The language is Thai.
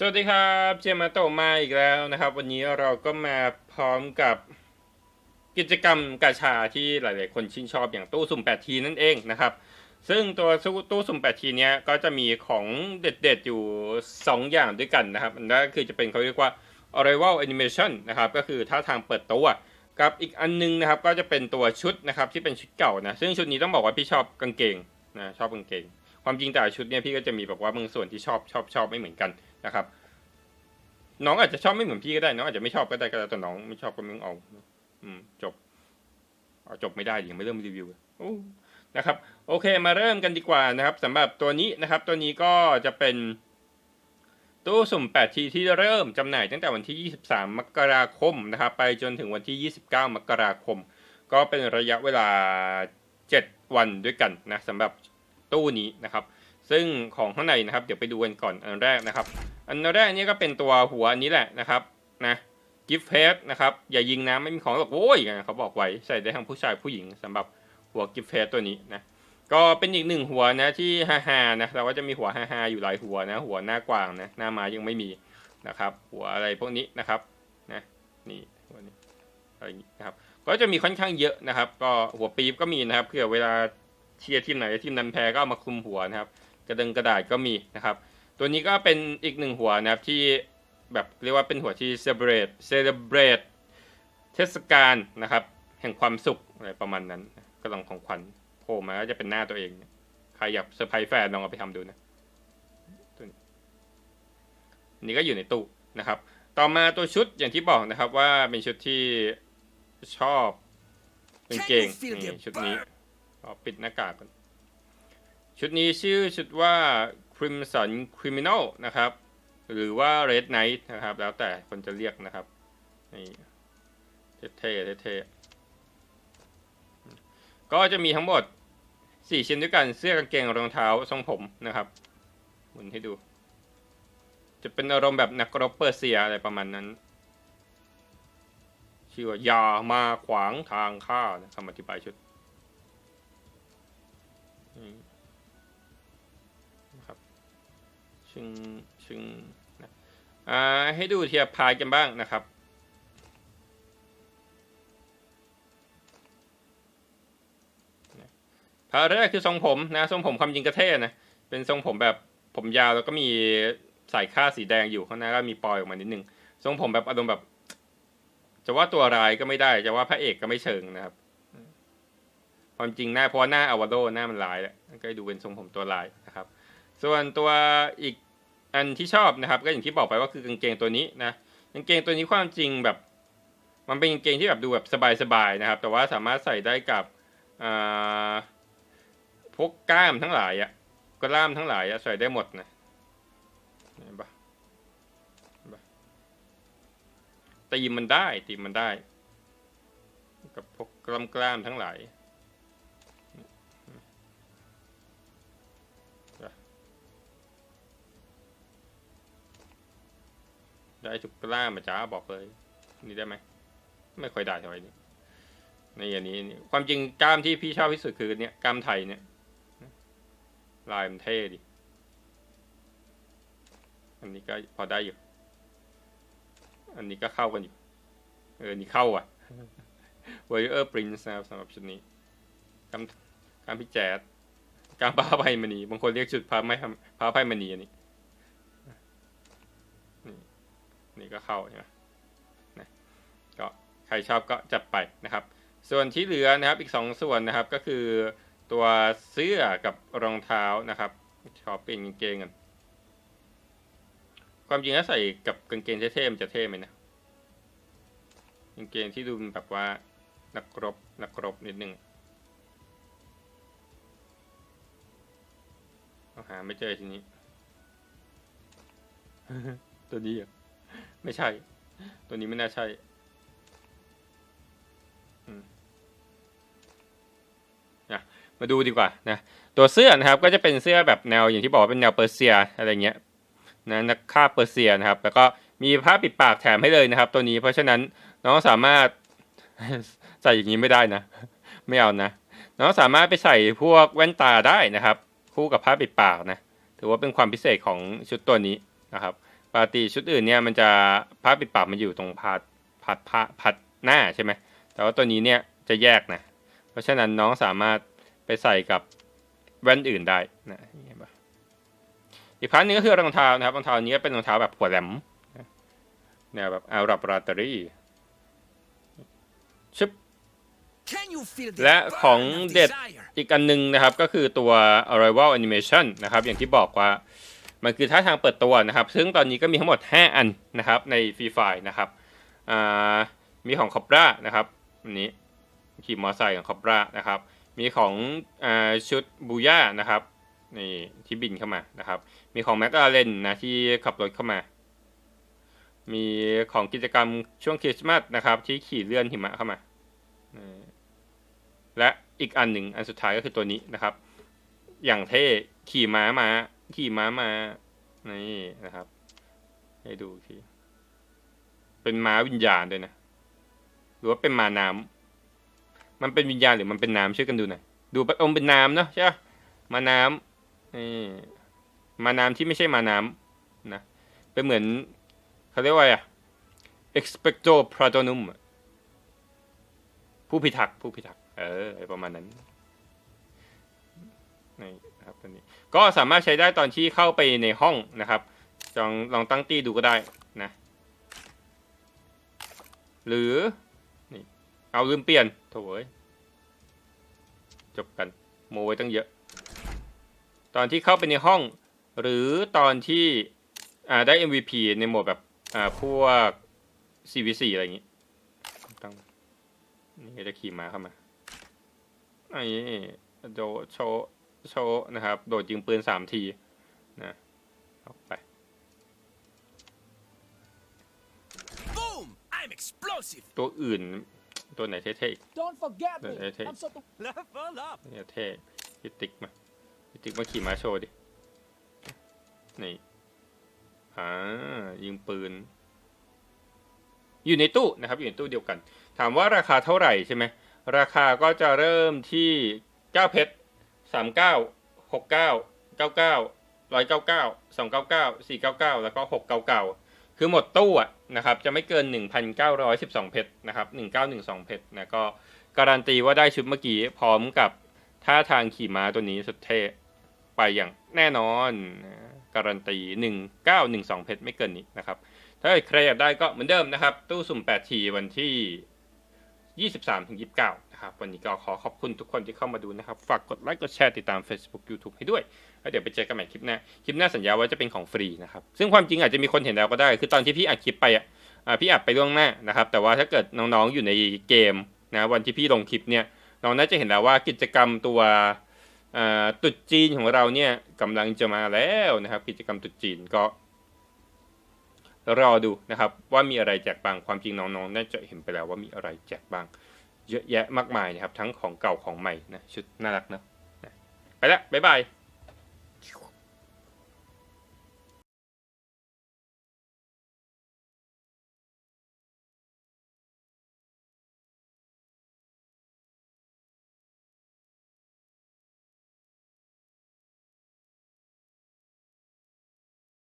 สวัสดีครับเจมาโตมาอีกแล้วนะครับ วันนี้เราก็มาพร้อมกับกิจกรรมกาชาที่หลาย ๆ คนชื่นชอบอย่างตู้สุ่ม 8 ทีนั่นเองนะครับ ซึ่งตัวตู้สุ่ม 8 ทีเนี้ยก็จะมีของเด็ด ๆ อยู่ 2 อย่างด้วยกันนะครับอันแรกคือจะเป็นเขาเรียกว่า Arrival Animation นะครับก็คือท่าทางเปิดตัวกับอีกอันนึงนะครับก็จะเป็นตัวชุดนะครับที่เป็นชุดเก่านะซึ่งชุดนี้ต้องบอกว่าพี่ชอบกางเกงนะชอบกางเกง ความจริงแต่ชุดเนี่ยพี่ก็จะมีแบบว่าบางส่วนที่ชอบชอบชอบไม่เหมือนกัน นะครับ น้องอาจจะชอบไม่เหมือนพี่ก็ได้ น้องอาจจะไม่ชอบก็ได้ก็แล้วแต่น้องไม่ชอบก็ม่ต้องเอา อืม จบเอาจบไม่ได้ยังไม่เริ่มรีวิวโอ้นะครับ โอเค มาเริ่มกันดีกว่านะครับสำหรับตัวนี้นะครับ ตัวนี้ก็จะเป็นตู้สุ่ม8ทีที่เริ่มจำหน่ายตั้งแต่วันที่ 23 มกราคมนะครับ ไปจนถึงวันที่ 29 มกราคม ก็เป็นระยะเวลา 7 วันด้วยกันนะสำหรับตู้นี้นะครับ ซึ่งของข้างในนะครับเดี๋ยวไปดูกันก่อนอันแรกนะครับ อันแรกนี่ก็เป็นตัวหัวอันนี้แหละนะครับนะกิฟเฟสนะครับอย่ายิงนะไม่มีของหรอกโว้ยเขาบอกไว้ใส่ได้ทั้งผู้ชายผู้หญิงสำหรับหัวกิฟเฟสตัวนี้นะก็เป็นอีกหนึ่งหัวนะที่ฮาฮานะเราก็จะมีหัวฮาฮาอยู่หลายหัวนะ หัวหน้ากว้างนะหน้ามายังไม่มีนะครับ หัวอะไรพวกนี้นะครับนะนี่หัวนี้อะไรอย่างนี้นะครับก็จะมีค่อนข้างเยอะนะครับ ก็หัวปี๊บก็มีนะครับเผื่อเวลาเชียร์ทีมไหนทีมนั้นแพ้ก็เอามาคลุมหัวนะครับ กระดึงกระดาษก็มีนะครับ ตัวนี้ก็เป็นอีกหนึ่งหัวนะครับที่แบบเรียกว่าเป็นหัวที่เซเลบรตเซเลบรตเทศกาลนะครับ แห่งความสุขอะไรประมาณนั้นกำลังของขวัญโผล่มาก็จะเป็นหน้าตัวเอง ใครอยากเซอร์ไพรส์แฟนลองเอาไปทำดูนะตัวนี้อันนี่ก็อยู่ในตู้นะครับ ต่อมาตัวชุดอย่างที่บอกนะครับว่าเป็นชุดที่ชอบเป็นเกงนี่ชุดนี้เอาปิดหน้ากากก่อน ชุดนี้ชื่อชุดว่า Crimson Criminal นะครับ หรือว่า Red Knight นะครับ แล้วแต่คนจะเรียกนะครับ นี่เท่ๆเท่ๆก็จะมีทั้งหมด 4 ชิ้นด้วยกัน เสื้อกางเกงรองเท้าทรงผมนะครับหมุนให้ดู จะเป็นอารมณ์แบบนักรบเปอร์เซียอะไรประมาณนั้น ชื่อว่า อย่ามาขวางทางข้านะคำอธิบายชุดนี่ งชึงนะอ่าให้ดูเทียบพายกันบ้างนะครับ พาแรกคือทรงผมนะทรงผมความจริงกระเท่นะเป็นทรงผมแบบผมยาวแล้วก็มีสายค่าดสีแดงอยู่ข้างหน้าก็มีปลอยออกมานิดนึงทรงผมแบบอารมณ์แบบ จะว่าตัวร้ายก็ไม่ได้ จะว่าพระเอกก็ไม่เชิงนะครับ ความจริงหน้าเพราะหน้าอวาโดหน้ามันลายแหละก็ดูเป็นทรงผมตัวลายนะครับ ส่วนตัวอีก อันที่ชอบนะครับ ก็อย่างที่บอกไปว่าคือกางเกงตัวนี้นะกางเกงตัวนี้ความจริงแบบ มันเป็นกางเกงที่แบบดูแบบสบายๆนะครับ แต่ว่าสามารถใส่ได้กับพวกกล้ามทั้งหลายอะกล้ามทั้งหลายอะใส่ได้หมดนะเห็นปะตีมมันได้ตีมันได้ กับพวกกล้ามกล้ามทั้งหลาย ได้ทุกกล้ามาจ้าบอกเลย นี่ได้ไหม ไม่ค่อยได้เท่าไหร่นี่ในอันนี้นี่ความจริงกล้ามที่พี่ชอบที่สุดคือเนี่ยกล้ามไทยเนี่ย ลายมันเท่ดิ อันนี้ก็พอได้อยู่ อันนี้ก็เข้ากันอยู่ เออ นี่เข้าอะ Warrior Prince นะครับสำหรับชุดนี้กล้ามกล้ามพี่แจ๊ดกล้ามพระอภัยมณีบางคนเรียกชุดพระไม่พระอภัยมณีอันนี้ นี่ก็เข้าใช่ไหมนะก็ใครชอบก็จัดไปนะครับ ส่วนที่เหลือนะครับอีก 2 ส่วนนะครับก็คือตัวเสื้อกับรองเท้านะครับชอบเป็นกางเกงกันความจริงถ้าใส่กับกางเกงเท่ๆมันจะเท่ไหมนะกางเกงที่ดูแบบว่านักรบนักรบนิดนึงหาไม่เจอทีนี้ ตัวนี้เหรอ ไม่ใช่ ตัวนี้ไม่น่าใช่มนะมาดูดีกว่านะตัวเสื้อนะครับก็จะเป็นเสื้อแบบแนวอย่างที่บอกเป็นแนวเปอร์เซียอะไรเงี้ยนะนักฆ่าเปอร์เซียนะครับ แล้วก็มีผ้าปิดปากแถมให้เลยนะครับ ตัวนี้เพราะฉะนั้นน้องสามารถใส่อย่างนี้ไม่ได้นะ ไม่เอานะน้องสามารถไปใส่พวกแว่นตาได้นะครับ คู่กับผ้าปิดปากนะถือว่าเป็นความพิเศษของชุดตัวนี้นะครับ ปปกติชุดอื่นเนี่ยมันจะผ้าปิดปากมันอยู่ตรงพัดพัดผ้าพัดหน้าใช่ไหมแต่ว่าตัวนี้เนี่ยจะแยกนะ เพราะฉะนั้นน้องสามารถไปใส่กับแว่นอื่นได้นะเห็นปะอีกพันหนึงก็คือรองเท้านะครับรองเท้านี้เป็นรองเท้าแบบหัวแหลมนะแนวแบบอารับราตอรี่ชึบ Can you feel the และของ burn of เด็ด desire? อีกอันหนึงนะครับก็คือตัว Arrival Animation นะครับ อย่างที่บอกว่า มันคือท่าทางเปิดตัวนะครับ ซึ่งตอนนี้ก็มีทั้งหมด 5 อันนะครับในฟรีไฟนะครับมีของคอปรานะครับอันนี้ขี่มอไซค์ของคอปรานะครับ มีของอชุดบูย่านะครับนี่ที่บินเข้ามานะครับ มีของแมคอาเลนนะที่ขับรถเข้ามา มีของกิจกรรมช่วงคริสต์มาสนะครับ ที่ขี่เลื่อนหิมะเข้ามา และอีกอันหนึ่งอันสุดท้ายก็คือตัวนี้นะครับ อย่างเท่ขี่ม้ามา ขี่ม้ามา นี่นะครับ ให้ดูอีกทีเป็นม้าวิญญาณด้วยนะ หรือว่าเป็นม้าน้ำมันเป็นวิญญาณหรือมันเป็นน้ำช่วยกันดูหน่อย ดูอมเป็นน้ำเนาะใช่ปะม้าน้ำนี่มาน้ำที่ไม่ใช่มาน้ำนะ เป็นเหมือนเขาเรียกว่าอะไรอะ expecto patronum ผู้พิทักษ์ผู้พิทักษ์เออประมาณนั้นนี่ นะครับตัวนี้ก็สามารถใช้ได้ตอนที่เข้าไปในห้องนะครับลองลองตั้งตี้ดูก็ได้นะหรือนี่เอาลืมเปลี่ยนโถ่เอ้ยจบกันโมไว้ตั้งเยอะ ตอนที่เข้าไปในห้อง หรือตอนที่อ่าได้ MVP ในโหมดแบบอ่าพวก CVC อะไรอย่างงี้ตั้งนี่จะขี่ม้าเข้ามาไอ้โดโช โชว์นะครับ โดดยิงปืนสามทีนะออกไป Boom! I'm explosive. ตัวอื่นตัวไหนเท่ๆอีก Don't forget me. Hey, hey. I'm so เ Level up. เนี่ยเท่พิติกมาพิติกมาขี่ม้าโชว์ดิ นี่อ่ายิงปืน อยู่ในตู้นะครับ อยู่ในตู้เดียวกัน ถามว่าราคาเท่าไหร่ใช่ไหม ราคาก็จะเริ่มที่ 9 เพชร สามเก้าหกเก้าเก้าเก้าร้อยเก้าเก้าสองเก้าเก้าสี่เก้าเก้าแล้วก็หกเก้าเก้าคือหมดตู้อะนะครับจะไม่เกิน 1,912 เพชรนะครับ 1912 เพชรนะก็การันตีว่าได้ชุดเมื่อกี้พร้อมกับท่าทางขี่ม้าตัวนี้สุดเท่ไปอย่างแน่นอนนะการันตี 1912 เพชรไม่เกินนี้นะครับ ถ้าใครอยากได้ก็เหมือนเดิมนะครับ ตู้สุ่ม 8 ทีวันที่ 23ถึง29 นะครับ วันนี้ก็ขอขอบคุณทุกคนที่เข้ามาดูนะครับ ฝากกดไลค์กดแชร์ติดตาม Facebook YouTube ให้ด้วย แล้วเดี๋ยวไปเจอกันใหม่คลิปหน้า คลิปหน้าสัญญาว่าจะเป็นของฟรีนะครับ ซึ่งความจริงอาจจะมีคนเห็นแล้วก็ได้ คือตอนที่พี่อัดคลิปไปอะพี่อัดไปล่วงหน้านะครับ แต่ว่าถ้าเกิดน้องๆอยู่ในเกมนะวันที่พี่ลงคลิปเนี่ยน้องน่าจะเห็นแล้วว่ากิจกรรมตัวตุดจีนของเราเนี่ยกำลังจะมาแล้วนะครับ กิจกรรมตุดจีนก็รอดูนะครับว่ามีอะไรแจกบ้างความจริงน้องๆน่าจะเห็นไปแล้วว่ามีอะไรแจกบ้าง เยอะแยะมากมายนะครับ ทั้งของเก่าของใหม่นะชุดน่ารักเนะนะไปละบ๊ายบาย